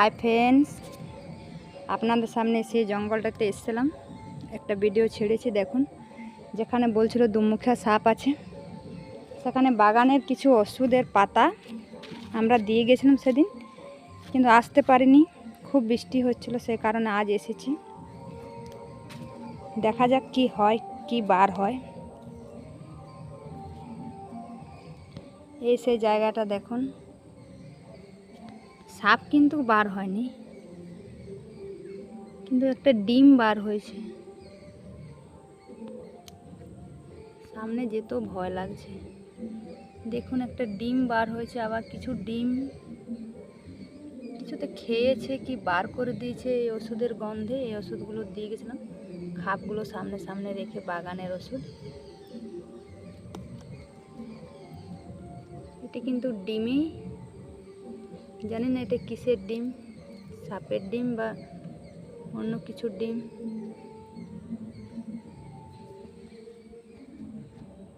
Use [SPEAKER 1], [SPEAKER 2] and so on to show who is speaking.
[SPEAKER 1] Hi friends, আপনাদের সামনে সেই জঙ্গলটাতে এসেছিলাম। একটা ভিডিও ছেড়েছি, দেখুন। যেখানে বলছিল দুমুখা সাপ আছে। সেখানে বাগানের কিছু ওষুধের পাতা আমরা দিয়ে গেছিলাম সেদিন, কিন্তু আসতে পারিনি। খুব বৃষ্টি হচ্ছিল, সেই কারণে আজ এসেছি। দেখা যাক কি হয়, কি বার হয়। এই সেই জায়গাটা দেখুন। সাপ কিন্তু বার হয়নি। কিন্তু একটা ডিম বার হয়েছে। সামনে যেতেও ভয় লাগছে। দেখুন একটা ডিম বার হয়েছে, আবার কিছু ডিম। কিছুতে খেয়েছে কি বার করে দিয়েছে এই ওষুধের গন্ধে। এই ওষুধগুলো দিয়ে গেছিলাম। খাপগুলো সামনে সামনে রেখে বাগানের ওষুধ। এটি কিন্তু ডিমই। জানি না এটা কিসের ডিম সাপের ডিম বা অন্য কিছুর ডিম।